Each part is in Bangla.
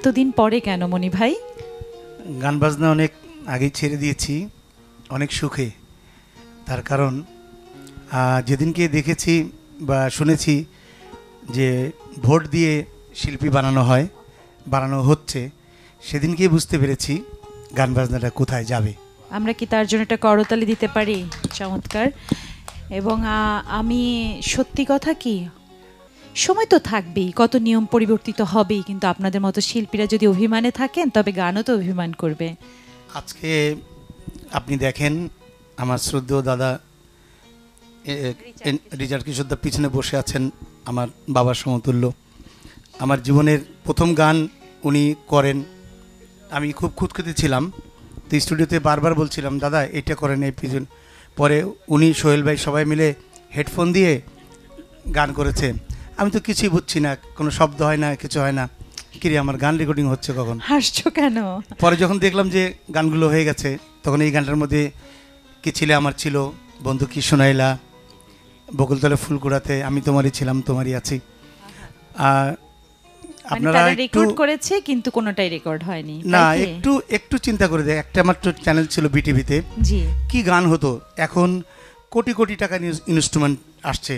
এতদিন পরে কেন মনি ভাই? গান বাজনা অনেক আগেই ছেড়ে দিয়েছি অনেক সুখে। তার কারণ যেদিনকে দেখেছি বা শুনেছি যে ভোট দিয়ে শিল্পী বানানো হয় বানানো হচ্ছে সেদিনকে বুঝতে পেরেছি গান বাজনাটা কোথায় যাবে। আমরা কি তার জন্য একটা করতালি দিতে পারি? চমৎকার। এবং আমি সত্যি কথা কি সময় তো থাকবেই কত নিয়ম পরিবর্তিত হবেই কিন্তু আপনাদের মতো শিল্পীরা যদি অভিমানে থাকেন তবে গানও তো অভিমান করবে। আজকে আপনি দেখেন আমার শ্রদ্ধেয় দাদা রিজার্ভ কিশোরদা পিছনে বসে আছেন আমার বাবার সমতুল্য। আমার জীবনের প্রথম গান উনি করেন। আমি খুব খুঁতখুঁতে ছিলাম তো স্টুডিওতে বারবার বলছিলাম দাদা এটা করেন এই পিছন। পরে উনি সোহেল ভাই সবাই মিলে হেডফোন দিয়ে গান করেছে। আমি তো কিছুই বুঝছি না কোনো শব্দ হয় না কিছু হয় না। কিরে আমার গান রেকর্ডিং হচ্ছে কখন? হাসছো কেন? পরে যখন দেখলাম যে গানগুলো হয়ে গেছে তখন এই গানটার মধ্যে কি ছিলে আমার ছিল বন্ধু কি শোনাইলা বকুলতলে ফুল কুড়াতে আমি তোমারই ছিলাম তোমারই আছি। আর মানে আপনারা একটু রেকর্ড করেছে কিন্তু কোনোটাই রেকর্ড হয়নি না একটু একটু চিন্তা করে দেয় একটা মাত্র চ্যানেল ছিল বিটিভিতে জি। কি গান হতো? এখন কোটি কোটি টাকা ইনস্ট্রুমেন্ট আসছে।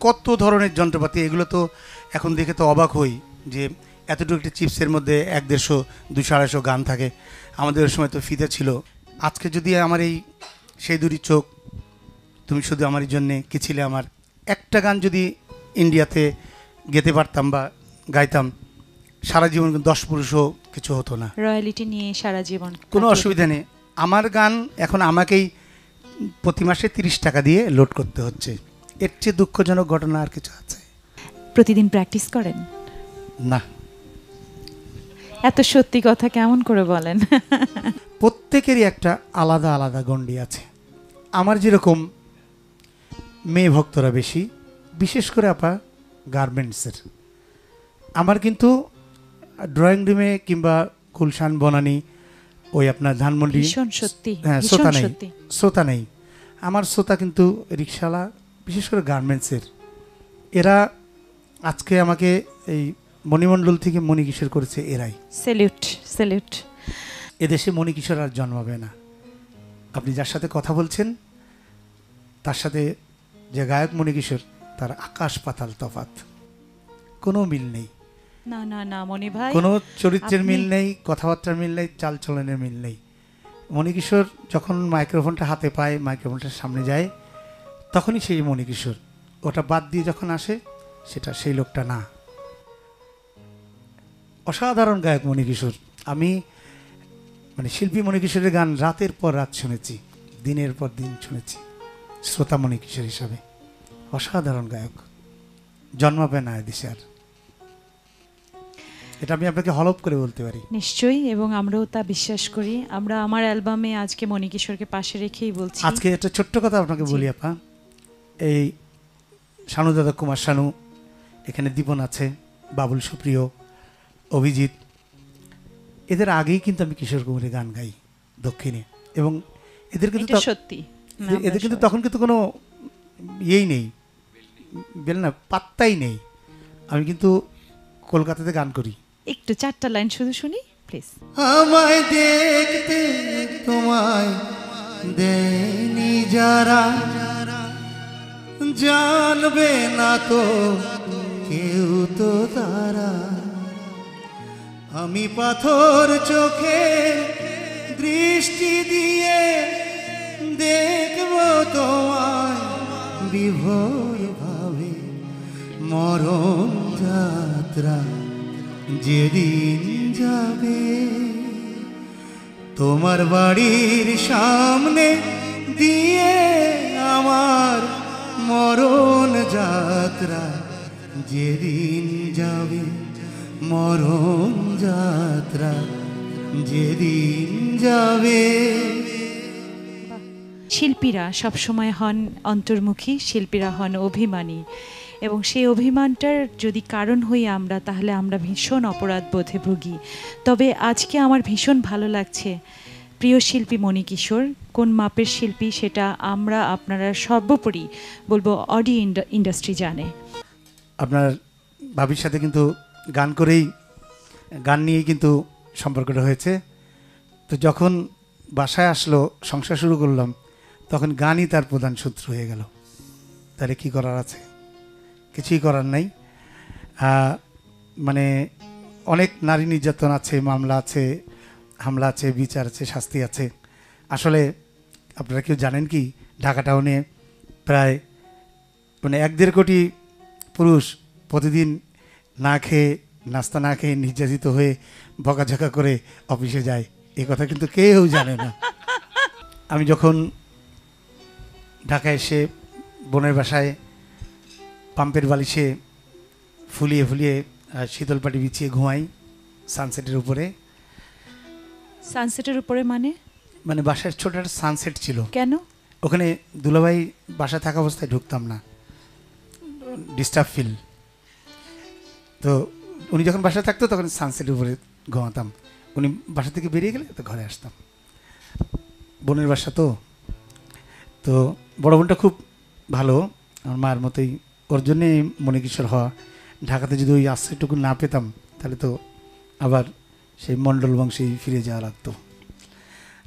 কত ধরনের যন্ত্রপাতি এগুলো তো এখন দেখে তো অবাক হই যে এতটুকু একটা চিপসের মধ্যে এক দেড়শো দুশো আড়াইশো গান থাকে। আমাদের ওই সময় তো ফিতে ছিল। আজকে যদি আমার এই সেই দুটি চোখ তুমি শুধু আমার জন্যে কি ছিলে আমার? একটা গান যদি ইন্ডিয়াতে গেতে পারতাম বা গাইতাম সারা জীবন দশ পুরুষও কিছু হতো না। রয়্যালিটি নিয়ে সারা জীবন কোনো অসুবিধা নেই। আমার গান এখন আমাকেই প্রতি মাসে তিরিশ টাকা দিয়ে লোড করতে হচ্ছে। এর চেয়ে দুঃখজনক ঘটনা আর কিছু আছে। প্রতিদিন প্র্যাকটিস করেন? না। এত সত্যি কথা কেমন করে বলেন? প্রত্যেকেরই একটা আলাদা আলাদা গণ্ডি আছে। আমার যেরকম মেয়ে ভক্তরা বেশি বিশেষ করে আপা গার্মেন্টসের। আমার কিন্তু ড্রয়িং রুমে কিংবা গুলশান বনানি ওই আপনার ধানমন্ডি হ্যাঁ, শ্রোতা নেই। শ্রোতা নেই। আমার শ্রোতা কিন্তু রিক্সাওয়ালা বিশেষ করে গার্মেন্টসের এরা আজকে আমাকে এই মণিমণ্ডল থেকে মণিকিশোর করেছে এরাই। সেলিউট সেলিউট এদেশে মণিকিশোর আর জন্মাবে না। আপনি যার সাথে কথা বলছেন তার সাথে যে গায়ক মণিকিশোর তার আকাশ পাতাল তফাত কোনো মিল নেই। না না না মনি ভাই কোনো চরিত্রের মিল নেই কথাবার্তার মিল নেই চালচলনের মিল নেই। মণিকিশোর যখন মাইক্রোফোনটা হাতে পায় মাইক্রোফোনটার সামনে যায় তখনই সেই মণিকিশোর ওটা বাদ দিয়ে যখন আসে সেটা সেই লোকটা না। অসাধারণ গায়ক মণিকিশোর। আমি মানে শিল্পী মণিকিশোরের গান রাতের পর রাত শুনেছি দিনের পর দিন শুনেছি শ্রোতা মণিকিশোর হিসাবে। অসাধারণ গায়ক। জন্মাবে না এদেশে আর। এটা আমি আপনাকে হলপ করে বলতে পারি। নিশ্চয়ই এবং আমরাও তা বিশ্বাস করি। আমরা আমার অ্যালবামে আজকে মণিকিশোরকে পাশে রেখেই বলছি। আজকে একটা ছোট্ট কথা আপনাকে বলি আপা। এই শানু দাদা কুমার শানু এখানে দীপন আছে বাবুল সুপ্রিয় অভিজিৎ। এদের আগেই কিন্তু আমি কিশোর কুমারের গান গাই দক্ষিণে। এবং এদের কিন্তু সত্যি। এদের- কিন্তু তখন কিন্তু কোনো ইয়েই নেই। বেল না পাত্তাই নেই। আমি কিন্তু কলকাতাতে গান করি। একটু চারটা লাইন শুধু শুনি প্লিজ আমায় দেখতে তোমায় দেয়নি যারা। জানবে না তো কেউ তো তারা। আমি পাথর চোখে দৃষ্টি দিয়ে দেখব তোমায় বিভোর ভাবে। মরণ যাত্রা যেদিন যাবে। তোমার বাড়ির সামনে দিয়ে আমার মরণ যাত্রা যেদিন যাবে, মরণ যাত্রা যেদিন যাবে। শিল্পীরা সবসময় হন অন্তর্মুখী, শিল্পীরা হন অভিমানী। এবং সেই অভিমানটার যদি কারণ হই আমরা, তাহলে আমরা ভীষণ অপরাধ বোধে ভুগি। তবে আজকে আমার ভীষণ ভালো লাগছে। প্রিয় শিল্পী মণিকিশোর, কোন মাপের শিল্পী সেটা আমরা আপনারা সর্বোপরি বলব অডিও ইন্ডাস্ট্রি জানে। আপনার ভাবির সাথে কিন্তু গান করেই, গান নিয়েই কিন্তু সম্পর্কটা হয়েছে। তো যখন বাসায় আসলো, সংসার শুরু করলাম, তখন গানই তার প্রধান সূত্র হয়ে গেল। তাহলে কি করার আছে? কিছুই করার নাই। মানে অনেক নারী নির্যাতন আছে, মামলা আছে হামলা আছে, বিচার আছে, শাস্তি আছে। আসলে আপনারা কেউ জানেন কি, ঢাকা টাউনে প্রায় মানে এক দেড় কোটি পুরুষ প্রতিদিন না খেয়ে, নাস্তা না খেয়ে নির্যাতিত হয়ে বকাঝকা করে অফিসে যায়। এ কথা কিন্তু কেউ জানে না। আমি যখন ঢাকায় এসে বোনের বাসায় পাম্পের বালিশে ফুলিয়ে ফুলিয়ে শীতল পাটি বিছিয়ে ঘুমাই সানসেটের উপরে সানসেটের উপরে মানে? মানে বাসার ছোট একটা সানসেট ছিল। কেন? ওখানে দুলাভাই বাসা থাকা অবস্থায় ঢুকতাম না। ডিস্টার্ব ফিল তো উনি যখন বাসায় থাকতো তখন সানসেটের উপরে ঘুমাতাম। উনি বাসা থেকে বেরিয়ে গেলে তো ঘরে আসতাম। বোনের বাসা তো। তো বড় বোনটা খুব ভালো। আমার মায়ের মতোই। ওর জন্যে মনে কিশোর হওয়া। ঢাকাতে যদি ওই আশ্রয়টুকু না পেতাম তাহলে তো আবার সেই মণ্ডল বংশেই ফিরে যাওয়া লাগতো।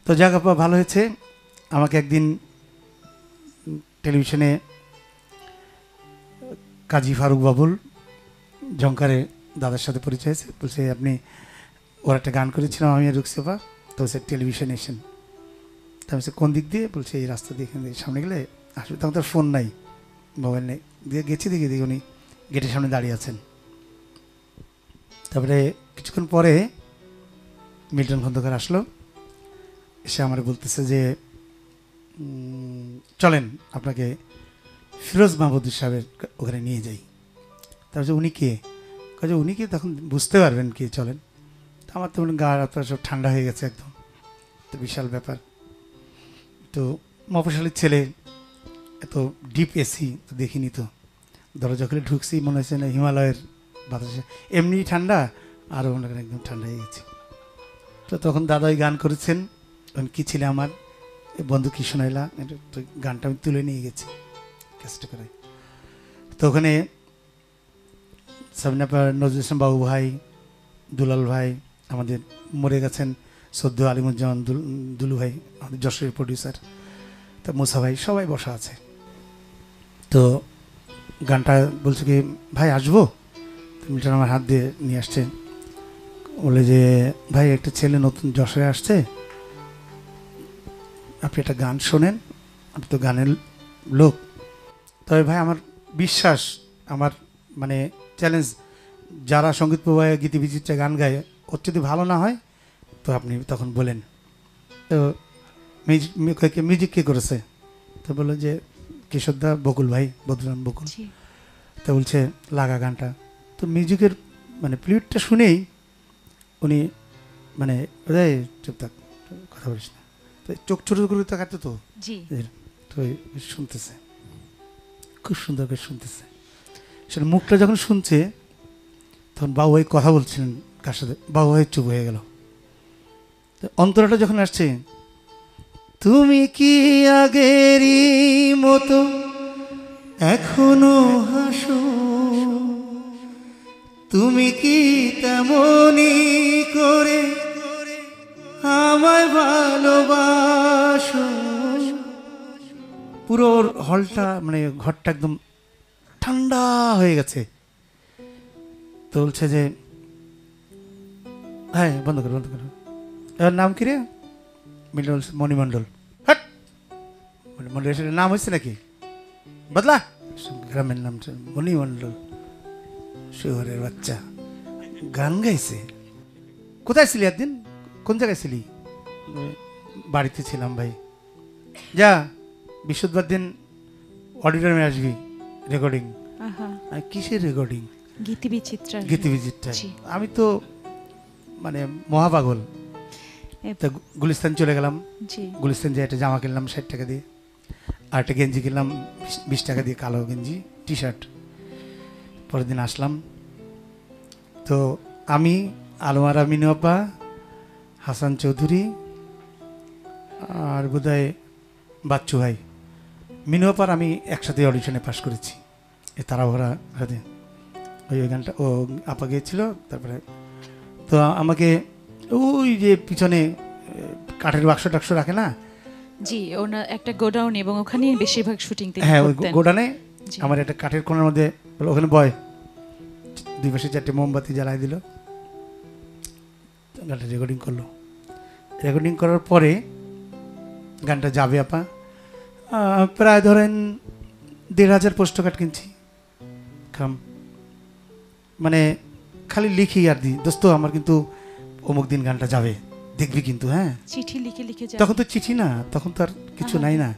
তো জায়গা ভালো হয়েছে। আমাকে একদিন টেলিভিশনে কাজী ফারুক বাবুল জঙ্কারে দাদার সাথে পরিচয় হয়েছে। বলছে, আপনি ওর একটা গান করেছিলাম আমি আর রুকসেফা তো সে টেলিভিশনে এসেন তা আমি কোন দিক দিয়ে? বলছে, এই রাস্তা দিয়ে এখান সামনে গেলে আসবে। তখন তো ফোন নাই, মোবাইল নেই। দিয়ে গেছি, দেখি দেখি উনি গেটের সামনে দাঁড়িয়ে আছেন। তারপরে কিছুক্ষণ পরে মিল্টন খন্দকার আসলো। এসে আমার বলতেছে যে চলেন আপনাকে ফিরোজ মাহবুদুর সাহেবের ওখানে নিয়ে যাই। তারপরে উনি কে? কাজে উনি কি? তখন বুঝতে পারবেন কে চলেন। তো আমার তো গা হাত সব ঠান্ডা হয়ে গেছে একদম। তো বিশাল ব্যাপার। তো মফসালের ছেলে এত ডিপ এসি তো দেখিনি তো। দরজা খুলে ঢুকছি, মনে হচ্ছে না হিমালয়ের বাতাসে। এমনি ঠান্ডা, আরও মনে একদম ঠান্ডা হয়ে গেছে। তো তখন দাদা ওই গান করেছেন। কী ছিল আমার? বন্ধু কি তো গানটা আমি তুলে নিয়ে গেছি ক্যাসেটে করে। তো ওখানে সাবিনাপার নজরুল ইসলাম বাবু ভাই, দুলাল ভাই, আমাদের মরে গেছেন সদ্য আলিমুজ্জামান দুল- ভাই, আমাদের যশোরের প্রডিউসার তা মুসা ভাই, সবাই বসা আছে। তো গানটা বলছে কি, ভাই, আসব? মিটার আমার হাত দিয়ে নিয়ে আসছে। বলে যে ভাই একটা ছেলে নতুন যশোরে আসছে। আপনি একটা গান শোনেন আপনি তো গানের লোক। তবে ভাই আমার বিশ্বাস আমার মানে চ্যালেঞ্জ যারা সংগীত প্রবাহে গীতি বিচিত্রা গান গায় ওর যদি ভালো না হয় তো আপনি তখন বলেন। তো মিউজিক মিউজিক কে করেছে? তো বলল যে কিশোরদা বকুল ভাই বদরাম বকুল। তো বলছে লাগা গানটা। তো মিউজিকের মানে প্লিউটটা শুনেই উনি মানে রে চুপ থাক কথা বলিস না। তো চোখ ছোট করে তাকাতে তো জি। তো শুনতেছে। খুব সুন্দর করে শুনতেছে। সেটা মুখটা যখন শুনছে তখন বাবু ভাই কথা বলছিলেন কার সাথে? বাবু ভাই চুপ হয়ে গেল। তো অন্তরাটা যখন আসছে তুমি কি আগেরই মতো এখনও হাসো? তুমি কি তেমনই করে আমায় ভালোবাসো? পুরো হলটা মানে ঘরটা একদম ঠান্ডা হয়ে গেছে। তো বলছে যে হ্যাঁ বন্ধ করো বন্ধ করো। নাম কি রে? মিন্টু বলছে মণিমণ্ডল হাট! মণিমণ্ডল নাম হয়েছে নাকি? বদলা! গ্রামের নাম মণিমণ্ডল শহরের বাচ্চা। গান গাইছে। কোথায় ছিলি একদিন? কোন জায়গায় ছিলি? বাড়িতে ছিলাম ভাই। যা বৃহস্পতিবার দিন অডিটোরিয়ামে আসবি রেকর্ডিং আর কিসের রেকর্ডিং গীতি বিচিত্রা গীতি আমি তো মানে মহাপাগল। তা গুলিস্তান চলে গেলাম। গুলিস্তান যে একটা জামা কিনলাম ষাট টাকা দিয়ে। আর একটা গেঞ্জি কিনলাম বিশ টাকা দিয়ে কালো গেঞ্জি টি শার্ট পরের দিন আসলাম। তো আমি আলোয়ারা মিনুয়াপা হাসান চৌধুরী আর বোধহয় বাচ্চু ভাই। মিনুয়াপার আমি একসাথে অডিশনে পাশ করেছি। এ তারাভরা হাতে ওই ওই গানটা ও আপা গিয়েছিল তারপরে তো আমাকে ওই যে পিছনে কাঠের বাক্স টাক্স রাখে না? জি ওনার একটা গোডাউন এবং ওখানে বেশিরভাগ শুটিং হ্যাঁ ওই গোডাউনে আমার একটা কাঠের কোণার মধ্যে বলল, ওখানে বয়। দুই পাশে চারটে মোমবাতি জ্বালাই দিল। গানটা রেকর্ডিং করল। রেকর্ডিং করার পরে গানটা যাবে আপা। প্রায় ধরেন দেড় হাজার পোস্ট কার্ড কিনছি। খাম মানে খালি লিখি আর দিই দোস্ত আমার কিন্তু অমুক দিন গানটা যাবে। দেখবি কিন্তু হ্যাঁ? চিঠি লিখে লিখে। তখন তো চিঠি না তখন তো আর কিছু নাই না।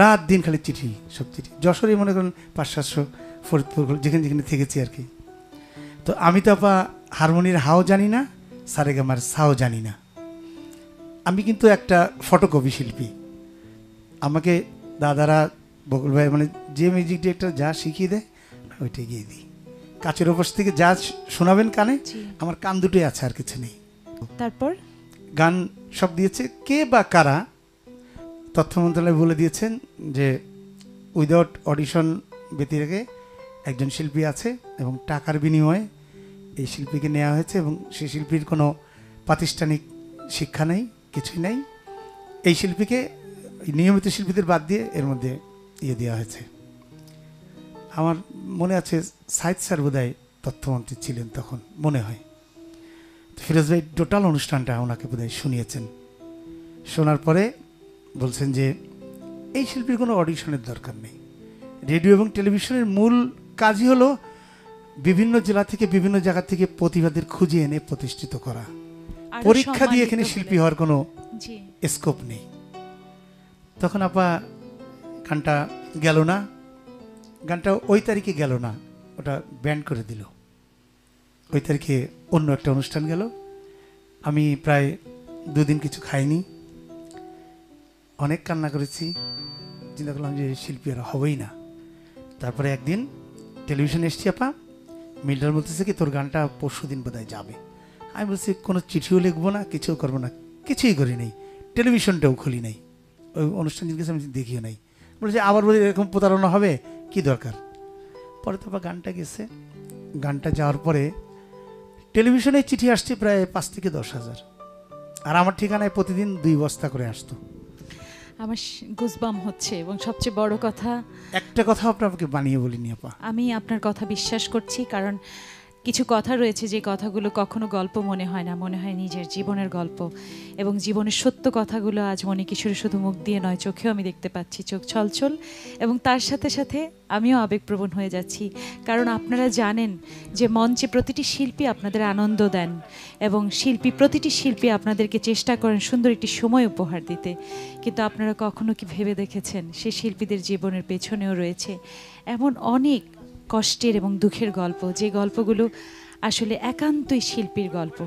রাত দিন খালি চিঠি সব চিঠি। যশোরই মনে করেন পাঁচ সাতশো ফরিদপুর যেখানে যেখানে থেকেছি আর কি। তো আমি তো আপা হারমোনির হাও জানি না সারেগামার সাও জানি না। আমি কিন্তু একটা ফটোকপি শিল্পী। আমাকে দাদারা বকুল ভাই মানে যে মিউজিক ডিরেক্টর যা শিখিয়ে দেয় আমি ওইটাই গিয়ে দিই। কাছের ওপর থেকে যা শোনাবেন কানে আমার কান দুটোই আছে আর কিছু নেই। তারপর? গান সব দিয়েছে। কে বা কারা? তথ্য মন্ত্রণালয় বলে দিয়েছেন যে উইদাউট অডিশন ব্যতি রেখে একজন শিল্পী আছে এবং টাকার বিনিময়ে এই শিল্পীকে নেওয়া হয়েছে এবং সেই শিল্পীর কোনো প্রাতিষ্ঠানিক শিক্ষা নেই, কিছুই নেই। এই শিল্পীকে নিয়মিত শিল্পীদের বাদ দিয়ে এর মধ্যে ইয়ে দেওয়া হয়েছে। আমার মনে আছে, সাইদ স্যার বোধহয় তথ্যমন্ত্রী ছিলেন তখন, মনে হয়। ফিরোজ ভাই, টোটাল অনুষ্ঠানটা ওনাকে বোধহয় শুনিয়েছেন। শোনার পরে বলছেন যে, এই শিল্পীর কোনো অডিশনের দরকার নেই। রেডিও এবং টেলিভিশনের মূল কাজই হলো বিভিন্ন জেলা থেকে বিভিন্ন জায়গা থেকে প্রতিভাদের খুঁজে এনে প্রতিষ্ঠিত করা। পরীক্ষা দিয়ে এখানে শিল্পী হওয়ার কোনো স্কোপ নেই। তখন আপা গানটা গেল না। গানটা ওই তারিখে গেল না। ওটা ব্যান্ড করে দিল। ওই তারিখে অন্য একটা অনুষ্ঠান গেল। আমি প্রায় দুদিন কিছু খাইনি। অনেক কান্না করেছি। চিন্তা করলাম যে শিল্পী আর হবেই না। তারপরে একদিন টেলিভিশনে এসছি আপা। মিল্ডার বলতেছে কি, তোর গানটা পরশু দিন বোধহয় যাবে। আমি বলছি, কোনো চিঠিও লিখব না, কিছুও করব না, কিছুই করি নাই, টেলিভিশনটাও খুলি নাই, ওই অনুষ্ঠান জিজ্ঞেস আমি দেখিও নাই। বলছি, আবার বলি এরকম প্রতারণা হবে, কি দরকার? পরে তো আবার গানটা গেছে। গানটা যাওয়ার পরে টেলিভিশনে চিঠি আসছে প্রায় পাঁচ থেকে দশ হাজার। আর আমার ঠিকানায় প্রতিদিন দুই বস্তা করে আসতো। আমার গুজবাম হচ্ছে এবং সবচেয়ে বড় কথা একটা কথা আপনাকে বানিয়ে বলিনি আপা। আমি আপনার কথা বিশ্বাস করছি কারণ কিছু কথা রয়েছে যে কথাগুলো কখনো গল্প মনে হয় না, মনে হয় নিজের জীবনের গল্প। এবং জীবনের সত্য কথাগুলো আজ মনে কিশোরে শুধু মুখ দিয়ে নয়, চোখেও আমি দেখতে পাচ্ছি। চোখ ছলছল এবং তার সাথে সাথে আমিও আবেগপ্রবণ হয়ে যাচ্ছি। কারণ আপনারা জানেন যে মঞ্চে প্রতিটি শিল্পী আপনাদের আনন্দ দেন এবং শিল্পী প্রতিটি শিল্পী আপনাদেরকে চেষ্টা করেন সুন্দর একটি সময় উপহার দিতে। কিন্তু আপনারা কখনো কি ভেবে দেখেছেন সে শিল্পীদের জীবনের পেছনেও রয়েছে এমন অনেক কষ্টের এবং দুঃখের গল্প। যে গল্পগুলো আসলে একান্তই শিল্পীর গল্প।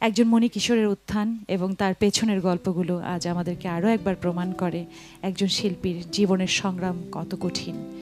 একজন মণি কিশোরের উত্থান এবং তার পেছনের গল্পগুলো আজ আমাদেরকে আরও একবার প্রমাণ করে একজন শিল্পীর জীবনের সংগ্রাম কত কঠিন।